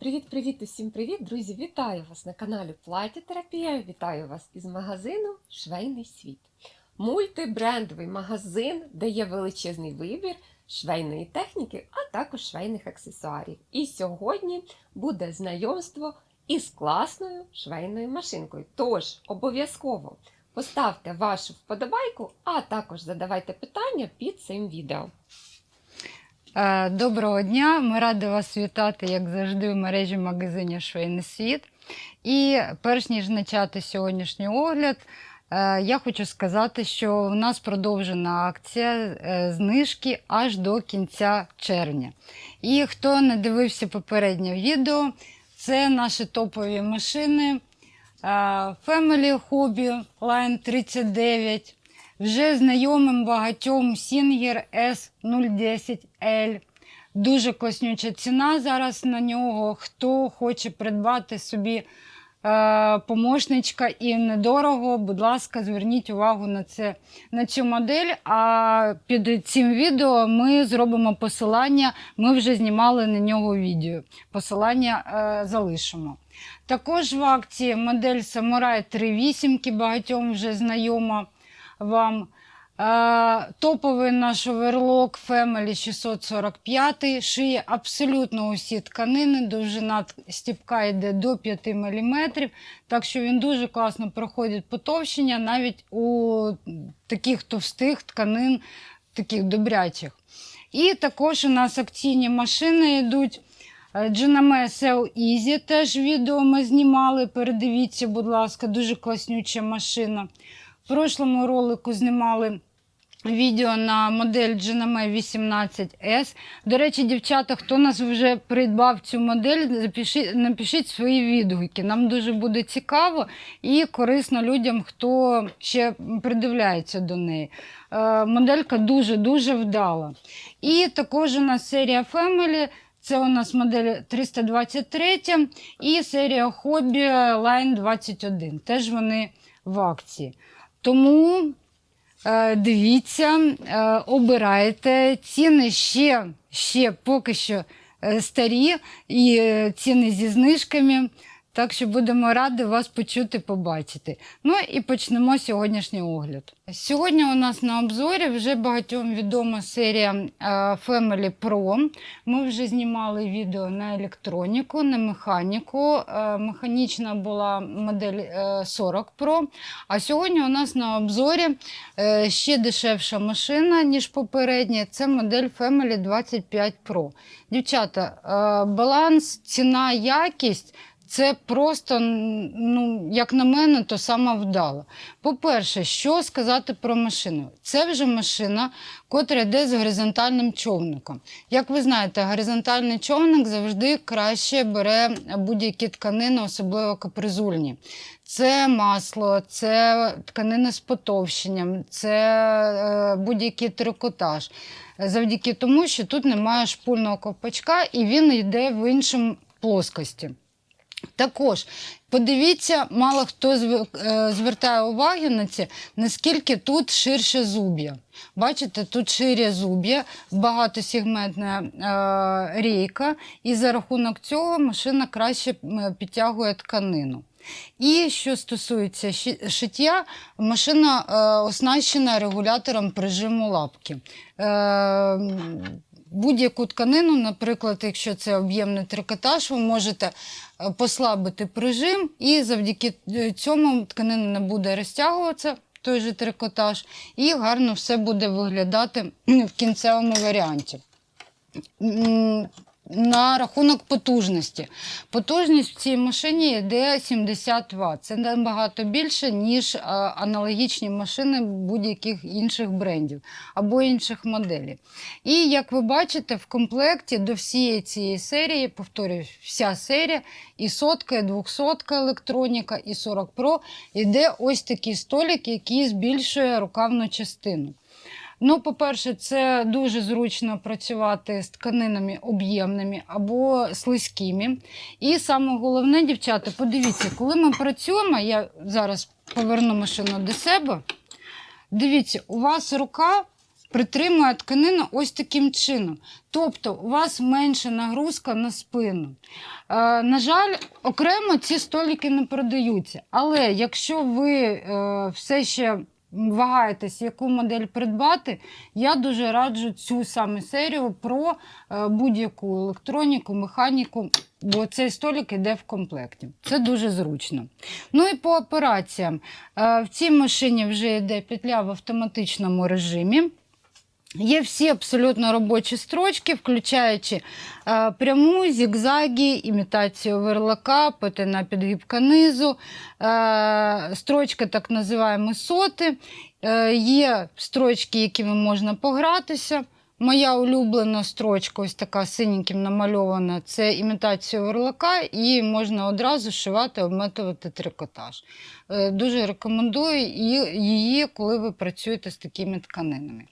Привіт-привіт усім привіт, друзі! Вітаю вас на каналі Платітерапія. Вітаю вас із магазину Швейний світ. Мультибрендовий магазин, де є величезний вибір швейної техніки, а також швейних аксесуарів. І сьогодні буде знайомство із класною швейною машинкою. Тож обов'язково поставте вашу вподобайку, а також задавайте питання під цим відео. Е, Доброго дня! Ми раді вас вітати, як завжди, в мережі магазинів Швейний світ. І перш ніж почати сьогоднішній огляд, е, я хочу сказати, що у нас продовжена акція е, знижки аж до кінця червня. І хто не дивився попереднє відео, це наші топові машини Family Hobby Line 39 вже знайомим багатьом Singer S010L. Дуже класнюча ціна зараз на нього. Хто хоче придбати собі е, помощничка і недорого, будь ласка, зверніть увагу на, це, на цю модель. А під цим відео ми зробимо посилання. Ми вже знімали на нього відео. Посилання е, залишимо. Також в акції модель Samurai 3.8, багатьом вже знайома вам. Е, Топовий наш оверлок Family 645 шиє абсолютно усі тканини, довжина стіпка йде до 5 мм, так що він дуже класно проходить потовщення навіть у таких товстих тканин, таких добрячих. І також у нас акційні машини йдуть. Е, Genome SL Easy теж відео ми знімали. Передивіться, будь ласка, дуже класнюча машина. В прошлому ролику знімали відео на модель Genome 18S. До речі, дівчата, хто нас вже придбав цю модель, запишіть, напишіть свої відгуки. Нам дуже буде цікаво і корисно людям, хто ще придивляється до неї. Е, Моделька дуже-дуже вдала. І також у нас серія Family. Це у нас модель 323 і серія Hobby Line 21. Теж вони в акції. Тому е, дивіться, е, обирайте. Ціни ще, ще поки що е, старі і е, ціни зі знижками. Так що будемо раді вас почути, побачити. Ну і почнемо сьогоднішній огляд. Сьогодні у нас на обзорі вже багатьом відома серія е, Family Pro. Ми вже знімали відео на електроніку, на механіку. Е, Механічна була модель е, 40 Pro. А сьогодні у нас на обзорі е, ще дешевша машина, ніж попередня. Це модель Family 25 Pro. Дівчата, е, баланс, ціна, якість. Це просто, ну, як на мене, то саме вдало. По-перше, що сказати про машину? Це вже машина, котра йде з горизонтальним човником. Як ви знаєте, горизонтальний човник завжди краще бере будь-які тканини, особливо капризульні. Це масло, це тканини з потовщенням, це е, будь-який трикотаж. Завдяки тому, що тут немає шпульного ковпачка і він йде в іншому плоскості. Також подивіться, мало хто е, звертає уваги на це, наскільки тут ширше зуб'я. Бачите, тут ширє зуб'я, багатосегментна е, рейка, і за рахунок цього машина краще підтягує тканину. І що стосується шиття, машина е, оснащена регулятором прижиму лапки. Е, Будь-яку тканину, наприклад, якщо це об'ємний трикотаж, ви можете е, послабити прижим, і завдяки е, цьому тканина не буде розтягуватися, той же трикотаж, і гарно все буде виглядати в кінцевому варіанті. На рахунок потужності. Потужність в цій машині йде 70 Вт. Це набагато більше, ніж аналогічні машини будь-яких інших брендів або інших моделей. І як ви бачите, в комплекті до всієї цієї серії, повторюю, вся серія, і сотка, і двохсотка електроніка, і 40 Pro, йде ось такий столик, який збільшує рукавну частину. Ну, по-перше, це дуже зручно працювати з тканинами об'ємними або слизькими. І саме головне, дівчата, подивіться, коли ми працюємо, я зараз поверну машину до себе. Дивіться, у вас рука притримує тканину ось таким чином. Тобто у вас менша нагрузка на спину. Е, на жаль, окремо ці столики не продаються. Але якщо ви е, все ще вагаєтесь, яку модель придбати, я дуже раджу цю саме серію про е, будь-яку електроніку, механіку, бо цей столик йде в комплекті. Це дуже зручно. Ну і по операціям. Е, В цій машині вже йде петля в автоматичному режимі. Є всі абсолютно робочі строчки, включаючи е, пряму, зігзаги, імітацію верлака, потина підгибка низу, е, строчки так називаємо соти. Е, є строчки, якими можна погратися. Моя улюблена строчка, ось така синеньким намальована, це імітація верлака, і можна одразу шивати, обметувати трикотаж. Е, Дуже рекомендую її, коли ви працюєте з такими тканинами.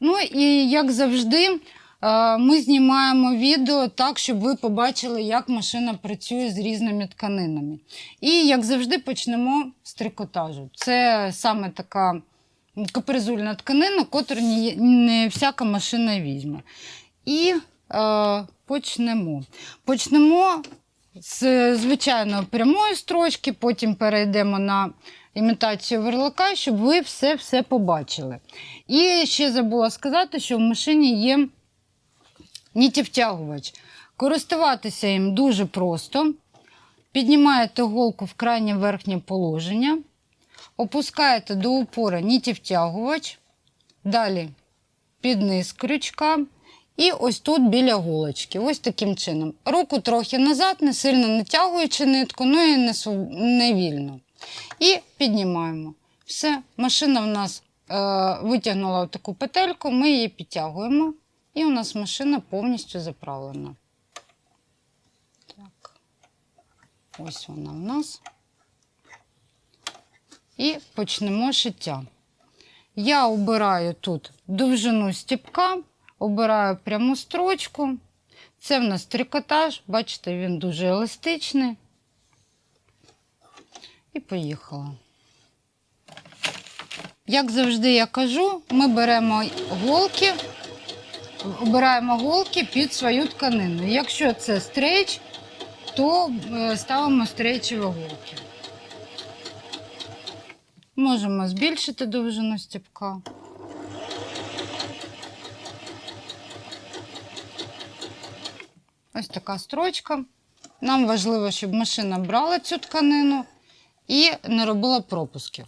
Ну і як завжди, е, ми знімаємо відео так, щоб ви побачили, як машина працює з різними тканинами. І як завжди, почнемо з трикотажу. Це саме така капризульна тканина, котру не, всяка машина візьме. І е, почнемо. Почнемо з звичайної прямої строчки, потім перейдемо на імітацію верлака, щоб ви все-все побачили. І ще забула сказати, що в машині є нітівтягувач. Користуватися їм дуже просто. Піднімаєте голку в крайнє верхнє положення, опускаєте до упора нітівтягувач, далі під низ крючка. І ось тут біля голочки. Ось таким чином. Руку трохи назад, не сильно натягуючи нитку, ну і не, вільно. І піднімаємо. Все, машина в нас е, витягнула таку петельку, ми її підтягуємо, і у нас машина повністю заправлена. Так. Ось вона в нас. І почнемо шиття. Я обираю тут довжину стіпка, обираю пряму строчку. Це в нас трикотаж, бачите, він дуже еластичний. І поїхала. Як завжди я кажу, ми беремо голки, обираємо голки під свою тканину. Якщо це стрейч, то е, ставимо стрейчеві голки. Можемо збільшити довжину стіпка. Ось така строчка. Нам важливо, щоб машина брала цю тканину і не робила пропусків.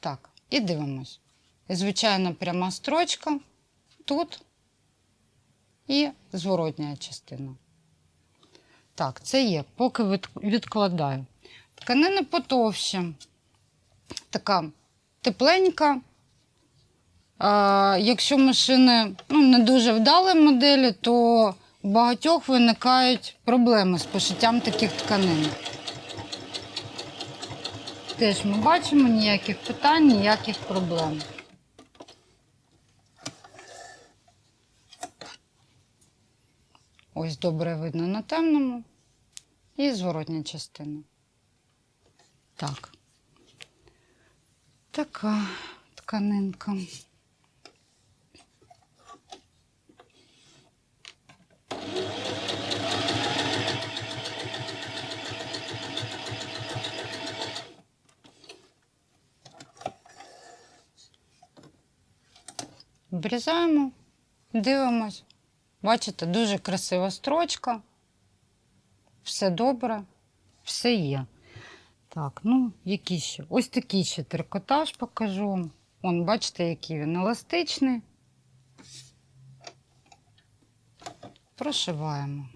Так, і дивимось. Звичайно, пряма строчка тут і зворотня частина. Так, це є, поки відкладаю. Тканина потовща, така тепленька. А, якщо машини ну, не дуже вдалі моделі, то у багатьох виникають проблеми з пошиттям таких тканин. Теж ми бачимо ніяких питань, ніяких проблем. Ось добре видно на темному. І зворотня частина. Так. Така тканинка. Обрізаємо, дивимось. Бачите, дуже красива строчка. Все добре, все є. Так, ну, які ще? Ось такий ще трикотаж покажу. вам. Бачите, який він еластичний. Прошиваємо.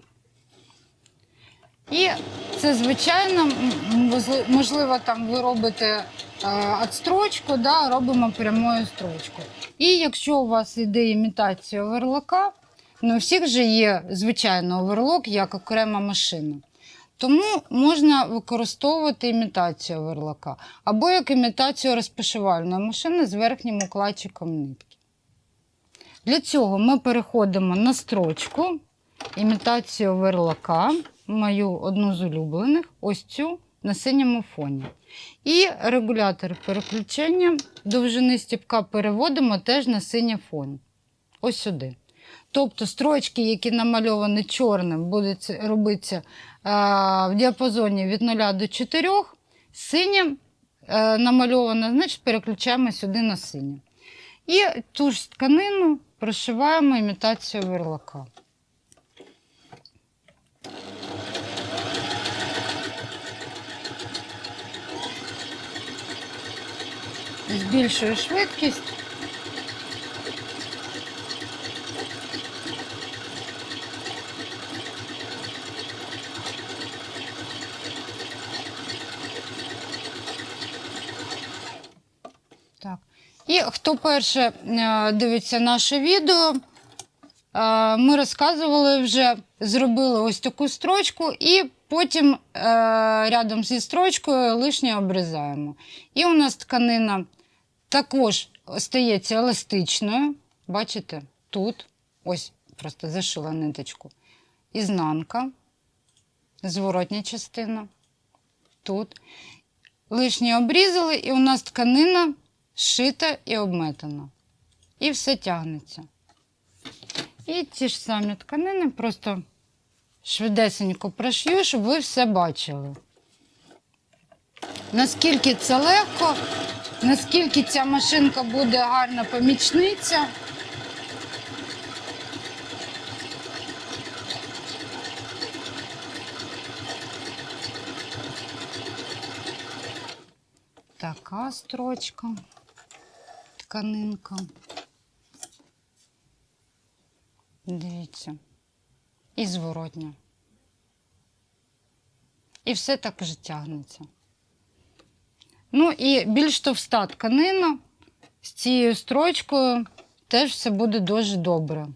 І це, звичайно, можливо, там ви робите е, отстрочку, да, робимо прямою строчкою. І якщо у вас іде імітація оверлока, ну, у всіх же є, звичайно, оверлок як окрема машина. Тому можна використовувати імітацію оверлока або як імітацію розпашивальної машини з верхнім укладчиком нитки. Для цього ми переходимо на строчку, імітацію оверлока, мою одну з улюблених, ось цю на синьому фоні. І регулятор переключення довжини стіпка переводимо теж на синій фон. Ось сюди. Тобто строчки, які намальовані чорним, будуть робитися в діапазоні від 0 до 4, синім е, намальовано, значить переключаємо сюди на синє. І ту ж тканину прошиваємо імітацію верлака. Збільшую швидкість. Так. І хто перше е, дивиться наше відео, е, ми розказували вже, зробили ось таку строчку, і потім е, рядом зі строчкою лишнє обрізаємо. І у нас тканина також стається еластичною. Бачите, тут ось просто зашила ниточку. Ізнанка, зворотня частина. Тут. Лишнє обрізали, і у нас тканина шита і обметана. І все тягнеться. І ті ж самі тканини просто швидесенько прошью, щоб ви все бачили. Наскільки це легко, наскільки ця машинка буде гарна помічниця. Така строчка, тканинка. Дивіться. І зворотня. І все так же тягнеться. Ну і більш товста тканина з цією строчкою теж все буде дуже добре.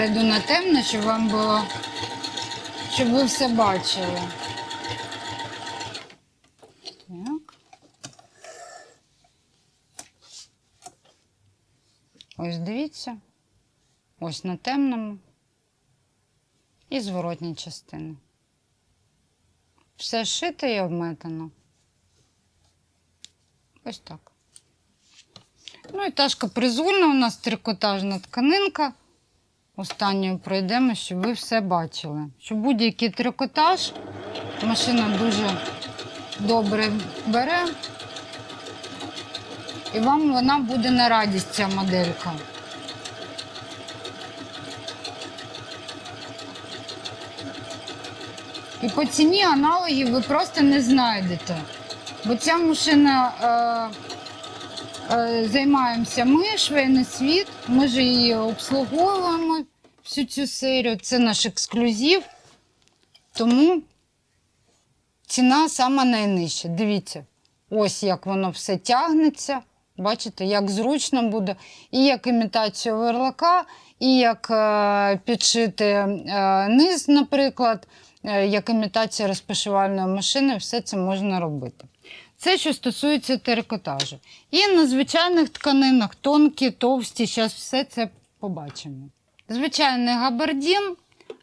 Перейду на темно, щоб вам було, щоб ви все бачили. Так. Ось дивіться. Ось на темному. І зворотні частини. Все шите і обметано. Ось так. Ну і та ж капризульна у нас трикотажна тканинка. Останньою пройдемо, щоб ви все бачили. Що будь-який трикотаж машина дуже добре бере. І вам вона буде на радість, ця моделька. І по ціні аналогів ви просто не знайдете. Бо ця машина е, е, займаємося ми, швейний світ, ми ж її обслуговуємо всю цю серію. Це наш ексклюзив. Тому ціна сама найнижча. Дивіться, ось як воно все тягнеться. Бачите, як зручно буде, і як імітацію верлака, і як е, підшити е, низ, наприклад, е, як імітація розпашивальної машини, все це можна робити. Це що стосується терикотажу. І на звичайних тканинах, тонкі, товсті, зараз все це побачимо. Звичайний габардін.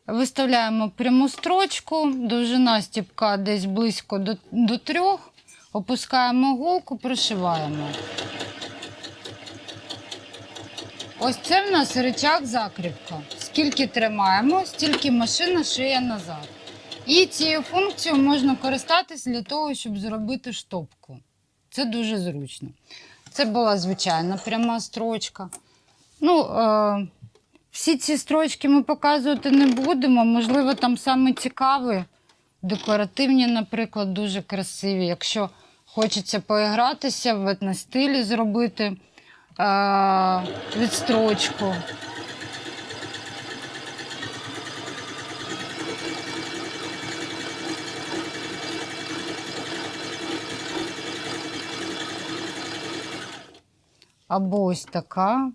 Виставляємо пряму строчку, довжина стіпка десь близько до, до трьох. Опускаємо голку, прошиваємо. Ось це в нас рычаг закріпка. Скільки тримаємо, стільки машина шиє назад. І цією функцією можна користатися для того, щоб зробити штопку. Це дуже зручно. Це була звичайна пряма строчка. Ну, е, всі ці строчки ми показувати не будемо. Можливо, там саме цікаві, декоративні, наприклад, дуже красиві. Якщо хочеться поігратися в етностилі, зробити е, відстрочку. Або ось така.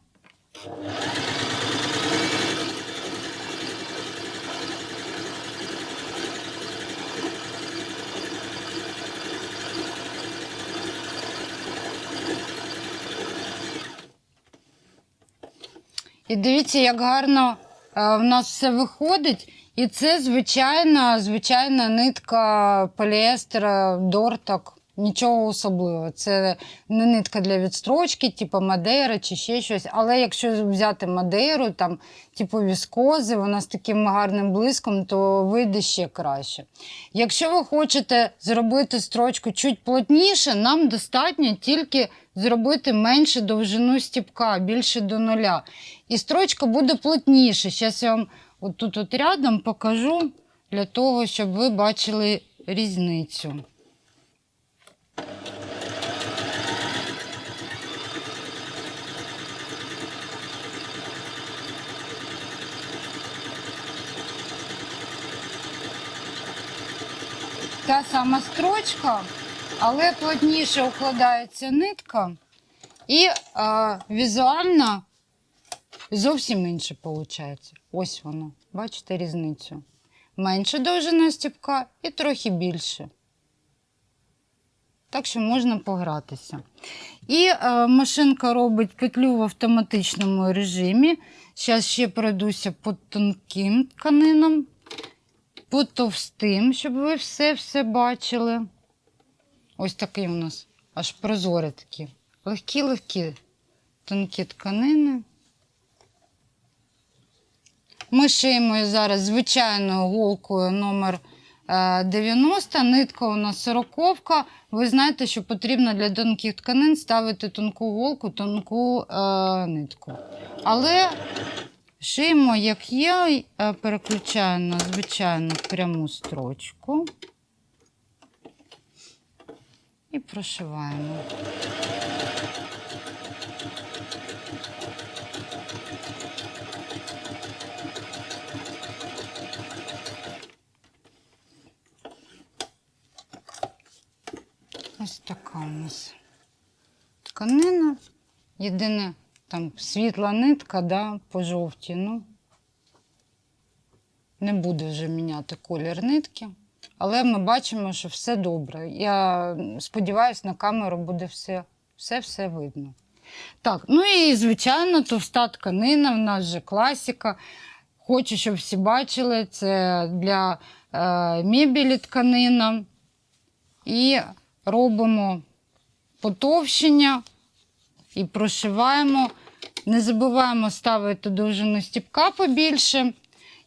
І дивіться, як гарно е, в нас все виходить. І це звичайна, звичайна нитка поліестера, дорток. Нічого особливого. Це не нитка для відстрочки, типу Мадейра чи ще щось. Але якщо взяти Мадейру, там, типу віскози, вона з таким гарним блиском, то вийде ще краще. Якщо ви хочете зробити строчку чуть плотніше, нам достатньо тільки зробити менше довжину стіпка, більше до нуля. І строчка буде плотніше. Зараз я вам отут от рядом покажу для того, щоб ви бачили різницю. Та сама строчка, але плотніше укладається нитка, і е, візуально зовсім інше виходить. Ось воно. Бачите різницю? Менше довжина стіпка і трохи більше. Так що можна погратися. І е, машинка робить петлю в автоматичному режимі. Зараз ще пройдуся по тонким тканинам, по товстим, щоб ви все-все бачили. Ось такий у нас аж прозорі такі. Легкі-легкі тонкі тканини. Ми шиємо зараз звичайною голкою номер 90. Нитка у нас сороковка. Ви знаєте, що потрібно для тонких тканин ставити тонку голку, тонку е, нитку. Але шиємо, як є, е, переключаю на звичайну пряму строчку і прошиваємо. Ось така у нас тканина. Єдине, там світла нитка, да, по жовтій. Ну, не буде вже міняти колір нитки. Але ми бачимо, що все добре. Я сподіваюся, на камеру буде все, все, все видно. Так, ну і звичайно, товста тканина, в нас вже класика. Хочу, щоб всі бачили, це для е, мебелі тканина. І робимо потовщення і прошиваємо. Не забуваємо ставити довжину стіпка побільше.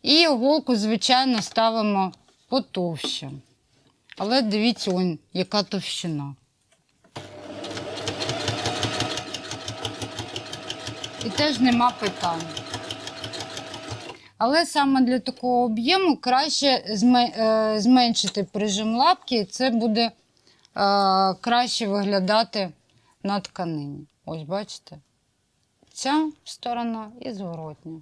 І іголку, звичайно, ставимо потовще. Але дивіться, он, яка товщина. І теж нема питань. Але саме для такого об'єму краще е, зменшити прижим лапки, і це буде краще виглядати на тканині. Ось бачите? Ця сторона і зворотня.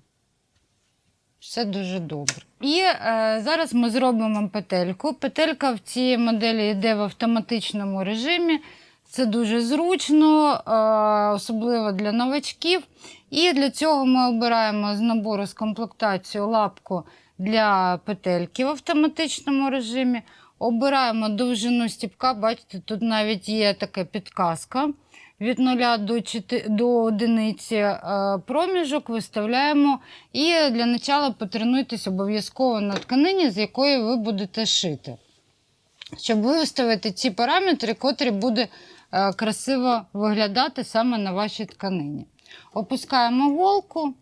Все дуже добре. І е, зараз ми зробимо петельку. Петелька в цій моделі йде в автоматичному режимі. Це дуже зручно, е, особливо для новачків. І для цього ми обираємо з набору з комплектацією лапку для петельки в автоматичному режимі. Обираємо довжину стіпка. Бачите, тут навіть є така підказка. Від 0 до 4, до одиниці е, проміжок виставляємо. І для начала потренуйтесь обов'язково на тканині, з якої ви будете шити. Щоб виставити ці параметри, котрі буде е, красиво виглядати саме на вашій тканині. Опускаємо голку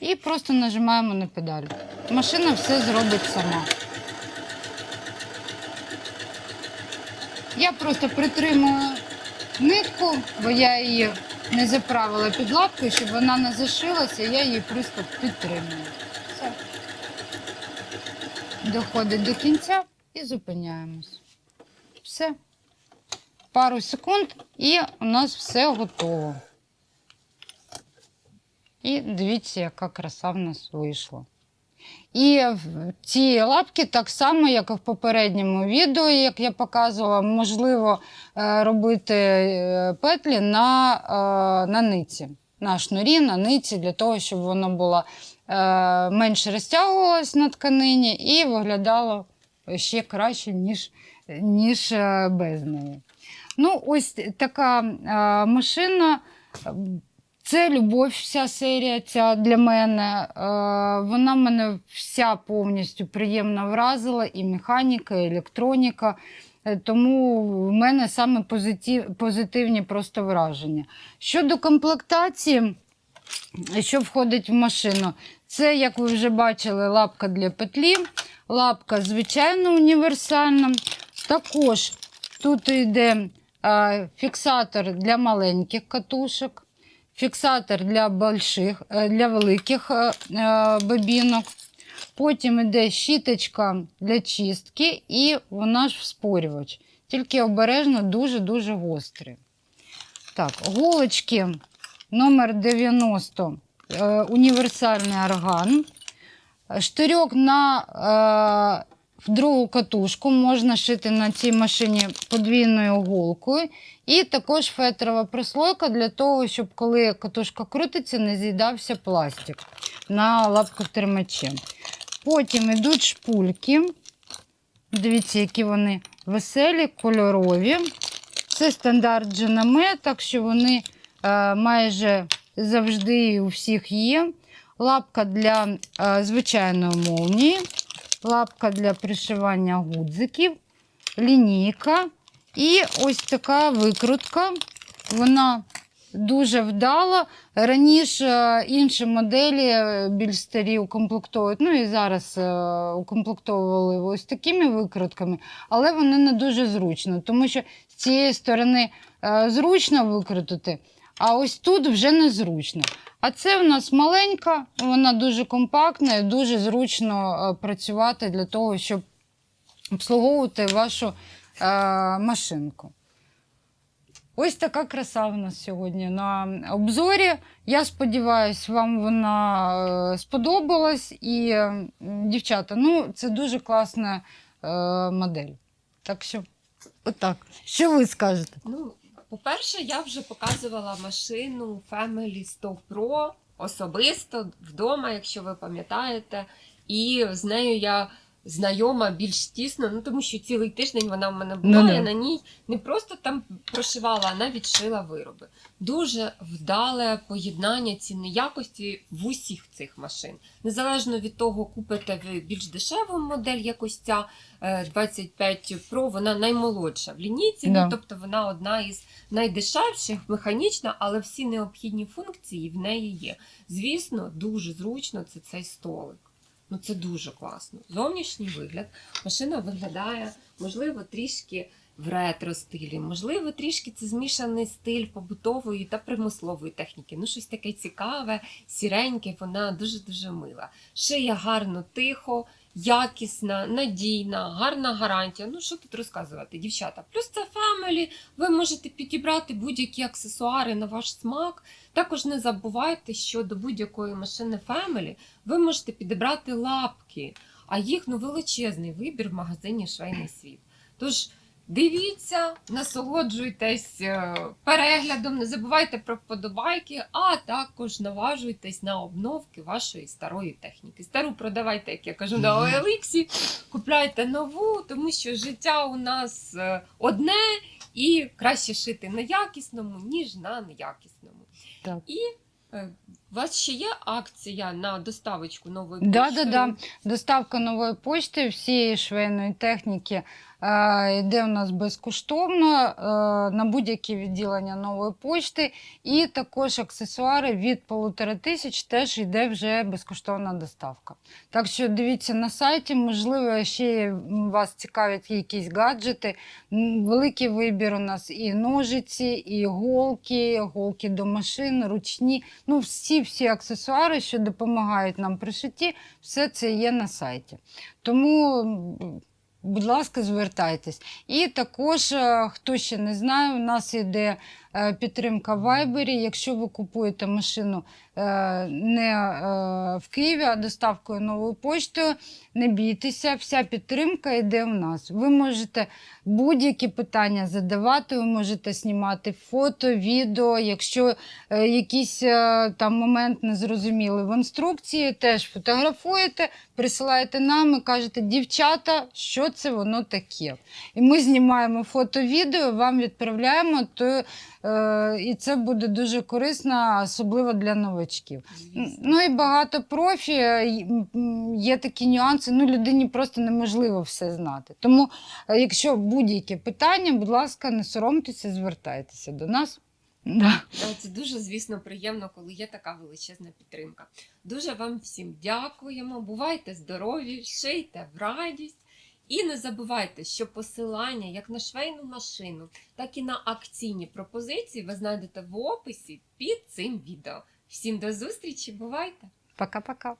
і просто нажимаємо на педаль. Машина все зробить сама. Я просто притримую нитку, бо я її не заправила під лапкою, щоб вона не зашилася, я її просто підтримую. Все. Доходить до кінця і зупиняємось. Все. Пару секунд і у нас все готово. І дивіться, яка краса в нас вийшла. І ці лапки, так само, як і в попередньому відео, як я показувала, можливо е, робити е, петлі на, е, на ниці, на шнурі, на ниці, для того, щоб воно було менше розтягувалось на тканині і виглядало ще краще, ніж, ніж без неї. Ну, ось така машина. Це любов, вся серія ця для мене. Е, Вона мене вся повністю приємно вразила, і механіка, і електроніка. Е, Тому в мене саме позитив, позитивні просто враження. Щодо комплектації, що входить в машину, це, як ви вже бачили, лапка для петлі, лапка звичайно універсальна. Також тут йде е, фіксатор для маленьких катушок, фіксатор для, больших, е, для великих е, е, бобінок. Потім йде щіточка для чистки, і вона ж вспорювач. Тільки обережно дуже-дуже гострий. Так, голочки номер 90 е, універсальний орган. Штирьок на другу катушку можна шити на цій машині подвійною голкою. І також фетрова прослойка для того, щоб коли катушка крутиться, не з'їдався пластик на лапках тримачем. Потім йдуть шпульки. Дивіться, які вони веселі, кольорові. Це стандарт Дженаме, так що вони е, майже завжди у всіх є. Лапка для е, звичайної молнії, лапка для пришивання гудзиків, лінійка і ось така викрутка. Вона дуже вдала. Раніше інші моделі е, більш старі укомплектовують, ну і зараз е, укомплектовували ось такими викрутками, але вони не дуже зручно, тому що з цієї сторони е, зручно викрутити, а ось тут вже незручно. А це в нас маленька, вона дуже компактна і дуже зручно е, працювати для того, щоб обслуговувати вашу е, машинку. Ось така краса в нас сьогодні на обзорі. Я сподіваюся, вам вона е, сподобалась. І, дівчата, ну, це дуже класна модель. Так що, отак. Що ви скажете? По-перше, я вже показувала машину Family 100 Pro особисто вдома, якщо ви пам'ятаєте. І з нею я знайома більш тісно, ну тому що цілий тиждень вона в мене була. Ну-ну. Я на ній не просто там прошивала, а навіть шила вироби. Дуже вдале поєднання ціни якості в усіх цих машин. Незалежно від того, купите ви більш дешеву модель, якось ця е, 25 Pro, вона наймолодша в лінійці, Да. ну, тобто вона одна із найдешевших, механічна, але всі необхідні функції в неї є. Звісно, дуже зручно це цей столик. Ну це дуже класно. Зовнішній вигляд. Машина виглядає, можливо, трішки в ретро стилі, можливо, трішки це змішаний стиль побутової та примислової техніки. Ну, щось таке цікаве, сіреньке, вона дуже-дуже мила. Шия гарно, тихо, якісна, надійна, гарна гарантія. Ну, що тут розказувати, дівчата? Плюс це фемелі, ви можете підібрати будь-які аксесуари на ваш смак. Також не забувайте, що до будь-якої машини Family ви можете підібрати лапки, а їх ну величезний вибір в магазині Швейний світ. Тож дивіться, насолоджуйтесь е, переглядом, не забувайте про вподобайки, а також наважуйтесь на обновки вашої старої техніки. Стару продавайте, як я кажу, на OLX, купляйте нову, тому що життя у нас е, одне і краще шити на якісному, ніж на неякісному. Так. І е, у вас ще є акція на доставочку нової Да, поштою? да, да. Доставка нової почти всієї швейної техніки йде у нас безкоштовно е, на будь-які відділення нової почти. І також аксесуари від полутора тисяч теж йде вже безкоштовна доставка. Так що дивіться на сайті, можливо, ще вас цікавлять якісь гаджети. Великий вибір у нас і ножиці, і голки, голки до машин, ручні. Ну, всі всі аксесуари, що допомагають нам при шитті, все це є на сайті. Тому, будь ласка, звертайтесь. І також, е, хто ще не знає, у нас іде підтримка в Viber. Якщо ви купуєте машину е, не е, в Києві, а доставкою новою поштою, не бійтеся, вся підтримка йде в нас. Ви можете будь-які питання задавати, ви можете знімати фото, відео. Якщо е, якийсь е, там момент незрозумілий в інструкції, теж фотографуєте, присилаєте нам і кажете, дівчата, що це воно таке. І ми знімаємо фото, відео, вам відправляємо, то е, Е, І це буде дуже корисно, особливо для новачків. Ну і багато профі е, є такі нюанси. Ну, людині просто неможливо все знати. Тому, е, якщо будь-які питання, будь ласка, не соромтеся, звертайтеся до нас. Да. Це дуже, звісно, приємно, коли є така величезна підтримка. Дуже вам всім дякуємо. Бувайте здорові, шийте в радість. І не забувайте, що посилання як на швейну машину, так і на акційні пропозиції ви знайдете в описі під цим відео. Всім до зустрічі, бувайте! Пока-пока.